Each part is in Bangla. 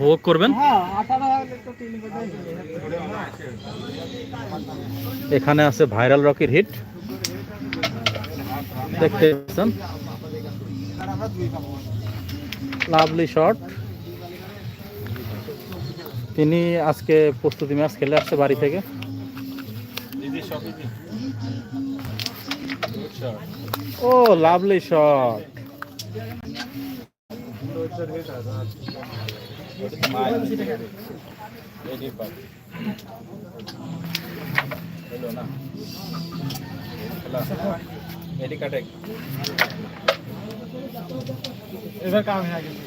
ভোগ করবেন? এখানে আছে ভাইরাল রকির হিট। দেখতে পাচ্ছেন? Lovely shot. তিনি আজকে প্রস্তুতি ম্যাচ খেলে আসছে বাড়ি থেকে। ও, লাভলি শট। এবার কাম হয়ে গেছে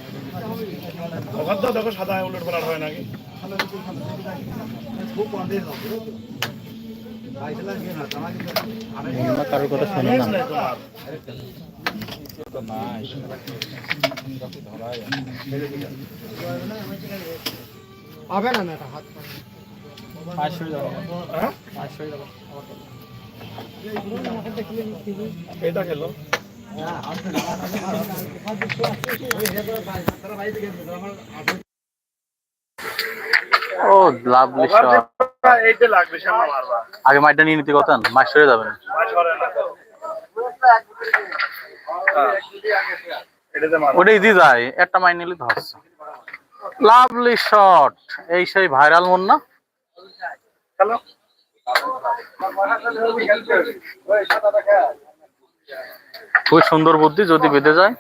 দেখো সাদা উলট পালট হয় নাকি কারোর কথা শুনে না হবে না না এটা হাত হ্যাঁ? এটা খেলো। ও লাভলি শট এইটা লাগবে সামনে মারবা। আগে মাইটা নিয়ে নিতে কথা মাছ সরে যাবে না। মাছ না। ওটাই দিয়ে যায় একটা মাইন নিলে ধরছে লাভলি শট এই সেই ভাইরাল মন না? খুব সুন্দর বুদ্ধি যদি বেঁধে যায়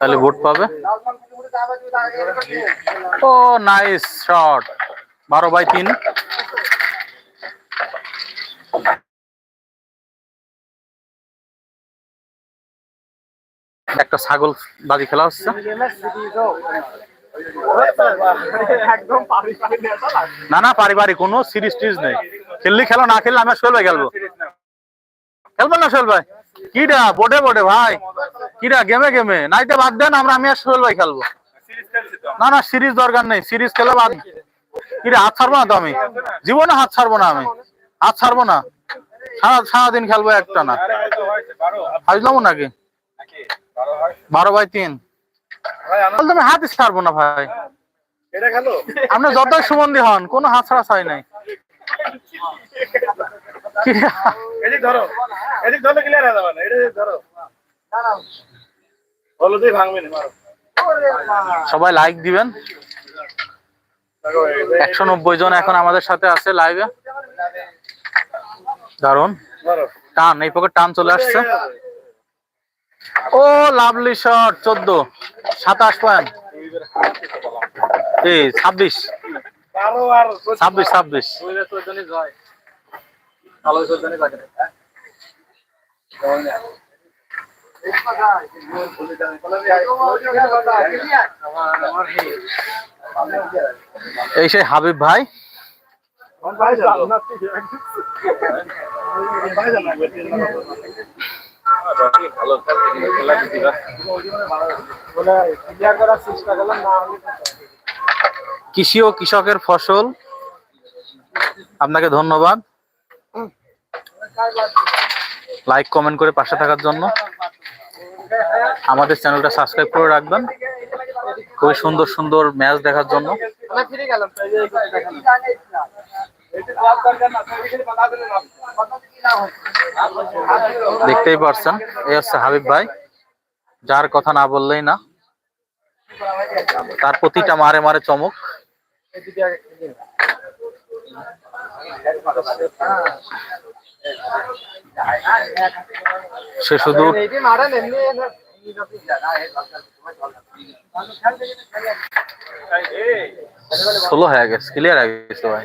তাহলে ভোট পাবে। ও নাইস শট বারো বাই তিন। একটা ছাগল বাজি খেলা হচ্ছে। না না, পারিবারিক কোনো সিরিজ টিরিজ নেই। খেললি খেলো, না খেললে আমি সোহেল ভাই খেলব খেলবেন না সোহেল ভাই কিরা বোটে বোটে ভাই। কিরা গেমে গেমে। নাইতে বাদ দেন, আমরা, আমি আর সোহেল ভাই খেলব। না না, সিরিজ দরকার নেই, সিরিজ খেলে বাদ কিরা হাত ছাড়বো না তো আমি? জীবনে হাত ছাড়বো না আমি। হাত ছাড়বো না। সারা সারাদিন খেলব একটা না হাজলাম নাকি? বারো বাই তিন। তুমি হাতই ছাড়বো না ভাই। আপনি যতই সুমন্দি হন কোনো হাত ছাড়া চাই নাই। সবাই লাইক দিবেন। একশো নব্বই জন এখন আমাদের সাথে আছে লাইভে দারুণ টান এই পকেট টান চলে আসছে। ও লাভলি শট চোদ্দ সাতাশ পয়েন্ট ছাব্বিশ। ছাব্বিশ ছাব্বিশ। এই সেই হাবিব ভাই। কৃষি ও কৃষকের ফসল, আপনাকে ধন্যবাদ। লাইক কমেন্ট করে পাশে থাকার জন্য। আমাদের চ্যানেলটা সাবস্ক্রাইব করে রাখবেন। খুবই সুন্দর সুন্দর ম্যাচ দেখার জন্য। দেখতেই পারছেন, এই হচ্ছে হাবিব ভাই। যার কথা না বললেই না। তার প্রতিটা মারে মারে চমক। সে শুধু স্লো হয়ে গেছে ক্লিয়ার হয়ে গেছে ভাই।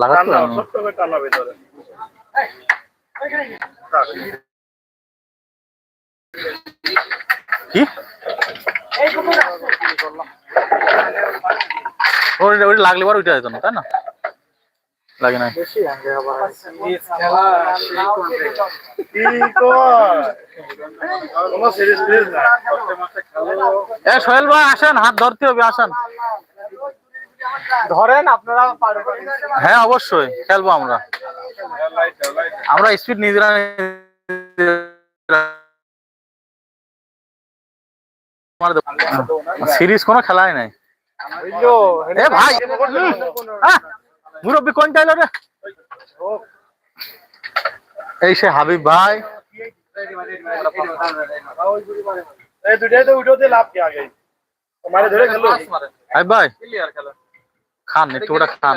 লাগাতো ছোট্ট করে টানা ভিতরে। কি? ওটা ওটা লাগলে পর উঠে যেত না তাই না? লাগে না সোহেল ভাই আসেন হাত ধরতে হবে আসেন। ধরেন আপনারা হ্যাঁ অবশ্যই। খেলব আমরা। আমরা স্পিড নিজেরা সিরিজ কোনো খেলাই নাই। এ ভাই মুরব্বী কোন চাইলো রে? এই সে হাবিব ভাই। এই দুটাই তো উঠোতে লাভ কি আগে? মারে ধরে খেলো হাবিব ভাই। খান একটু ওটা খান।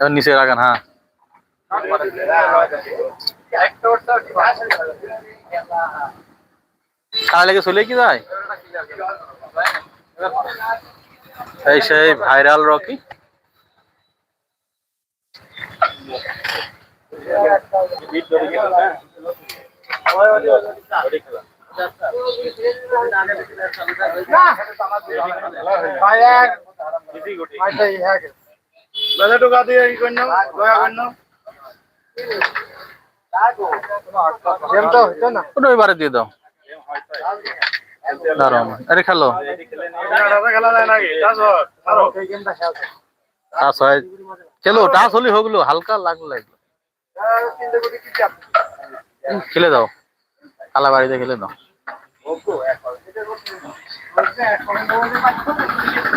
নিচে রাখেন হ্যাঁ। কারা লেগে চলে কি যায়? এই সেই ভাইরাল রকি। টোকা দিয়ে কি করন দয়া করন দাও দারুণ আরে খেলো খেলা টাস হয় খেলো টাস হলে হগুলো হালকা লাগল লাগল খেলে দাও। কালা বাড়িতে খেলে দাও।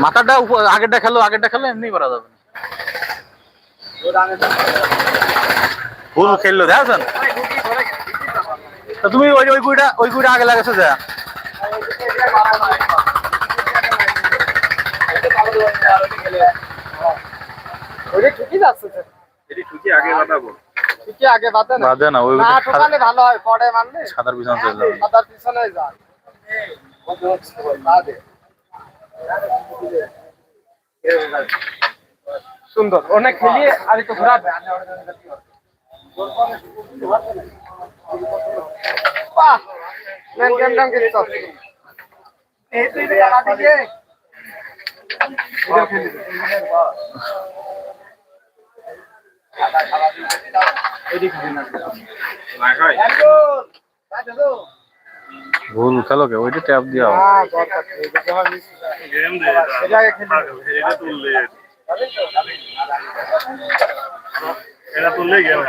মাথাটা আগেরটা খেলো আগেরটা খেলো এমনি করা যাবে ফুল খেললো দেখছেন তুমি ওই ওই কুইটা ওই কুইটা আগে লাগাছো যা। হয় সাদার পিছনে চলে যাবে। সুন্দর। অনেক খেলিয়ে আর একটু ঘোরাবে। বাহ! মেন গেম টাম কিছু তো এই তুই এটা খেলি খেলো হ্যাঁ দরকার খেলো। এটা তুললে গেম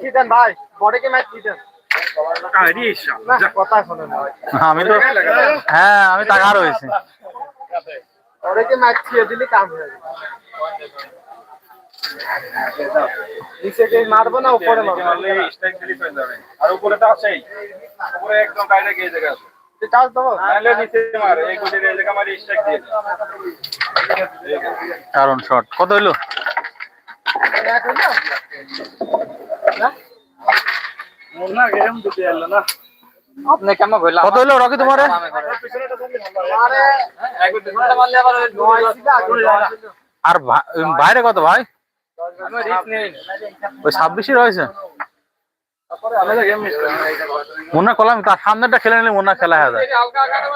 কি দেন ভাই কথা শোনেন না আমি তো হ্যাঁ আমি টাকা রয়েছে মাইট দিলে কাম হয়ে নিচে গিয়ে মারবো না উপরে মারবো? স্ট্রাইক হয়ে যাবে আর উপরে তো আছেই। উপরে একদম গিয়ে জায়গা আছে। টাচ দেবো নাহলে নিচে মার এই গুটির এই জায়গা মারি স্ট্রাইক দিয়ে কারণ শট। কত হইল? না? গেম দুটি এলো না। আপনি কেমন হইলা কত হইল রকি তোমারে? ভালো আরে বাইরে কত ভাই? ওই ছাব্বিশই রয়েছে মুন্না কলাম তার সামনেটা খেলে নিলে মুন্না খেলা হয়ে যায়।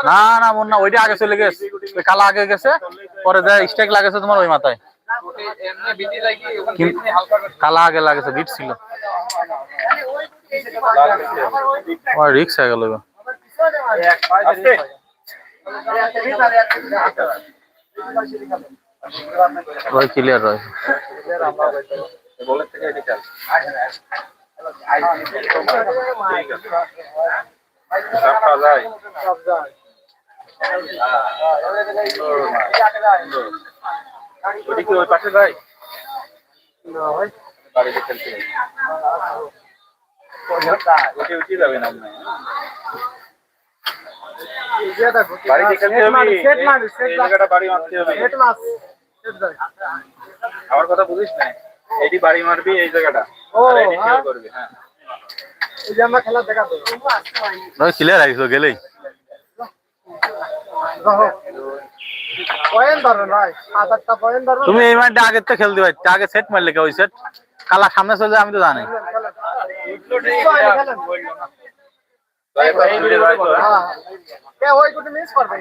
না না মুন্না ওইটা আগে চলে গেছে। ওই কালা আগে গেছে পরে যায় স্টেক লাগেছে তোমার ওই মাথায়। কালা আগে লাগেছে বিট ছিল। আমার রিক্স হয়ে গেল এবার। ওই ক্লিয়ার কি ওই পাশে যায় না ভাই বাড়িতে খেলতে ওটি উঠে যাবে না। যেটা ঘুরতে বাড়িতে খেলতে হবে বাড়ি মারতে হবে আমার কথা বুঝিস না। এটি বাড়ি মারবি এই জায়গাটা। ও, হ্যাঁ। করবি হ্যাঁ। এই যে আমরা খেলা দেখাবো। ক্লিয়ার গেলেই। তুমি এই মাঠটা আগের তো খেলতে পারছি আগে সেট মারলে কে ওই সেট কালা সামনে চলে যায় আমি তো জানি। হ্যাঁ। কে ওই মিস করবেন।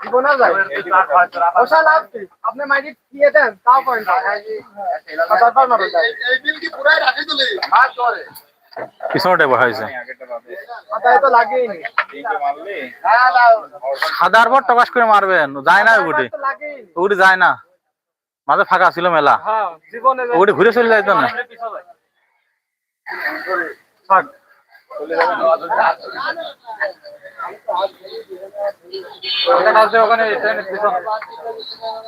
না তাছাড়া হয় যায় ওসা লাভ কি? আপনি দিয়ে দেন তাও মারো সাদার পর টকাশ করে মারবেন যায় না ওগুটি। ওগুটি যায় না। মাঝে ফাঁকা ছিল মেলা। হ্যাঁ। ওগুটি ঘুরে চলে যাইতো না। থাক।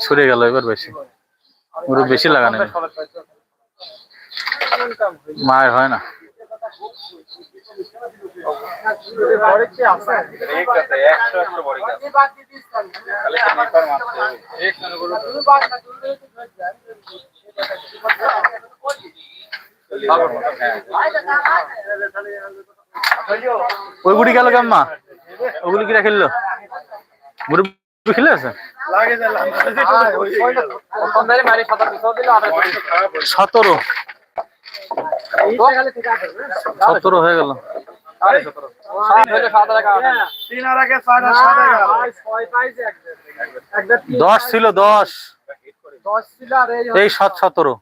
সরে গেল, এবার বেশি। ওর বেশি লাগানো মায়ের হয় না। ঘরে কি আছে এক আছে 100 100 বড়ি গাছ খালি স্নিপার মারতে হবে এক ওই গুটি গেল কেমন ওগুলি কিরা খেললো? খেলে আছে? সতেরো এইটা খালি ঠিক আছে না? সতেরো। হয়ে গেল। দশ ছিল দশ। এই সাত সতেরো।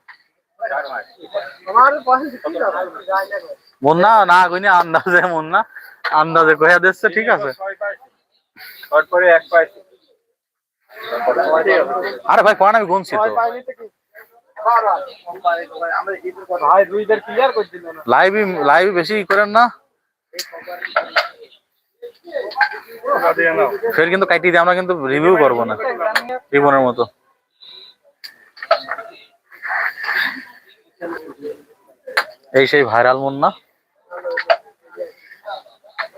মুন্না না কইনি আন্দাজে মুন্না। আন্দাজে কয়া দিচ্ছে ঠিক আছে? আরে ভাই কোন আমি গুনছি তো। না। বেশি করেন না। ফের কিন্তু কাটি দিয়ে আমরা কিন্তু রিভিউ করব না জীবনের মতো। এই সেই ভাইরাল মুন্না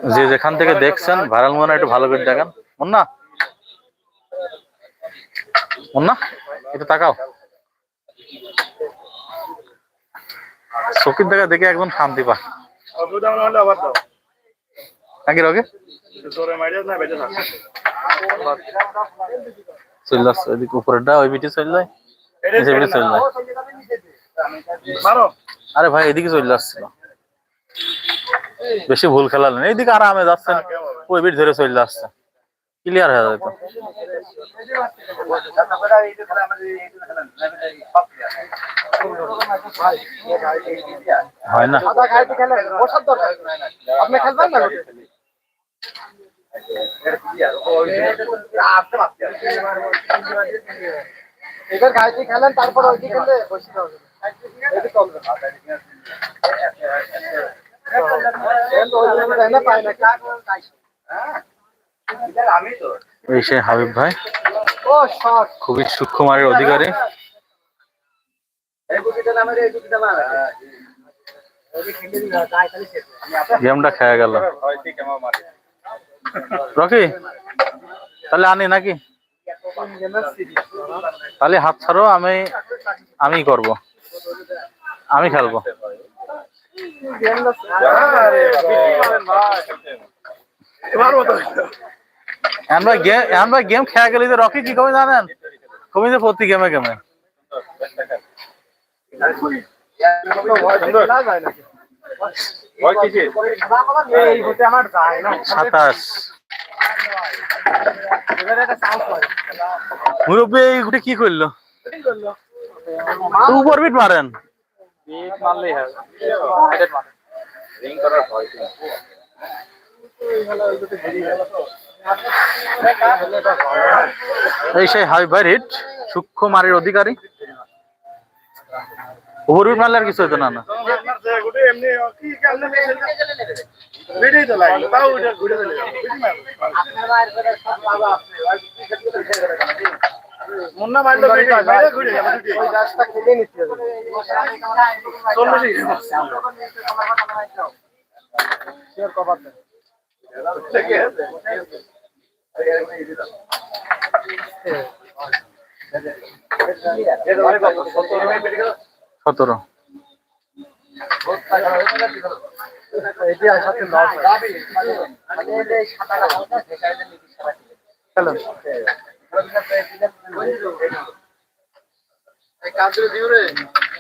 যে যেখান থেকে দেখছেন, ভাইরাল মুন্না একটু ভালো করে দেখেন। মুন্না? মুন্না? একটু তাকাও। দেখা দেখে একদম শান্তি উপরেরটা, ওই আরে ভাই, এদিকে চলে আসছিল বেশি ভুল খেলালেন এইদিকে আরামে যাচ্ছেন ওই বিট ধরে চলে আসছে ক্লিয়ার হয়ে যেত হয় না। খেলেন আপনি খেলবেন না গোটে? এদের খাইতে খেলেন তারপর ওই খেলে বসতে হবে এটি চলবে না। কিন্তু ওই জন্য দেয় না, পায় না। হাবিব ভাই। খুবই সূক্ষ্ম মারের অধিকারী। গেমটা খেয়ে গেল। রকি, তাহলে আনি নাকি? তাহলে হাত ছাড়ো, আমি আমি করব। আমি খেলব। আমরা গেম আমরা গেম খেয়ে গেলি যে রকি কি কবে জানেন? কবি যে প্রতি গেমে গেমে? সাতাশ। মুরব্বী, এই গুটি কি করল? উপর বিট মারেন। মারলেই হবে। রিং করার ভয় এই সেই হাই ভাই সূক্ষ্ম মারির অধিকারী। ওভারবিট মারলে আর কিছু হতো না ঘুরে না? মুন্না মারলো বেড়ে বাইরে ঘুরে যাবে ওই গাছটা নিতে হবে। চল্লিশ শেয়ার কভার দেন। সতেরো। লস। চলো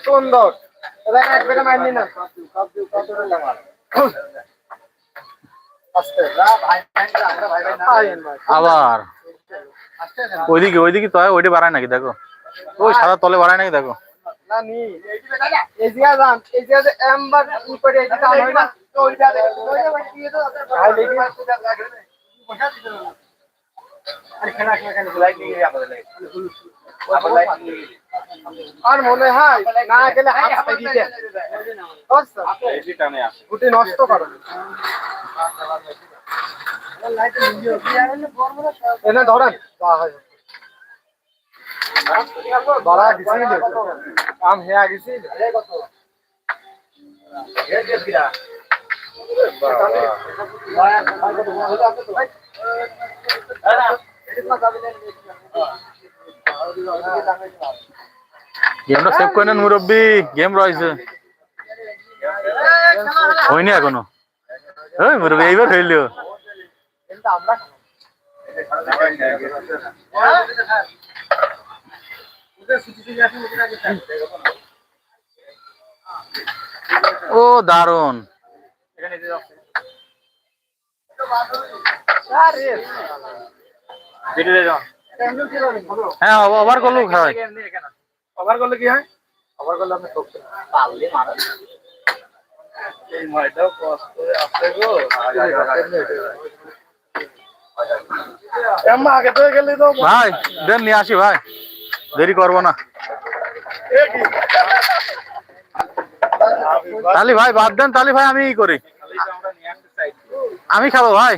সুন্দর। আবার। ওইদিকে ওইদিকে তো ওইটা বাড়ায় নাকি দেখো। ওই সাদা তলে বাড়ায় নাকি দেখো। না। আর মনে হয় না গেলে হাত পেরিয়ে দেয় বুঝছ? বেশি টানে আসে। গুটি নষ্ট করো। এনে ধরেন। বাড়া গেছি কাম হেয়া গেছি গেমটা সেভ করে নেন মুরব্বী। গেম রয়েছে। হয়নি এখনও। ওই মুরব্বী, এইবার হইল ও। দারুণ আরে হ্যাঁ ওভার করল খাওয়াই ওভার করলে কি হয়? আবার করলে আপনি ঠকতে এই ময়দাও কষ্ট আছে গো। এম্মা আগে তো গেলে তো। ভাই দেন নিয়ে আসি ভাই। দেরি করব না। তালি ভাই বাদ দেন তালি ভাই আমি ই করি। আমি খাব ভাই।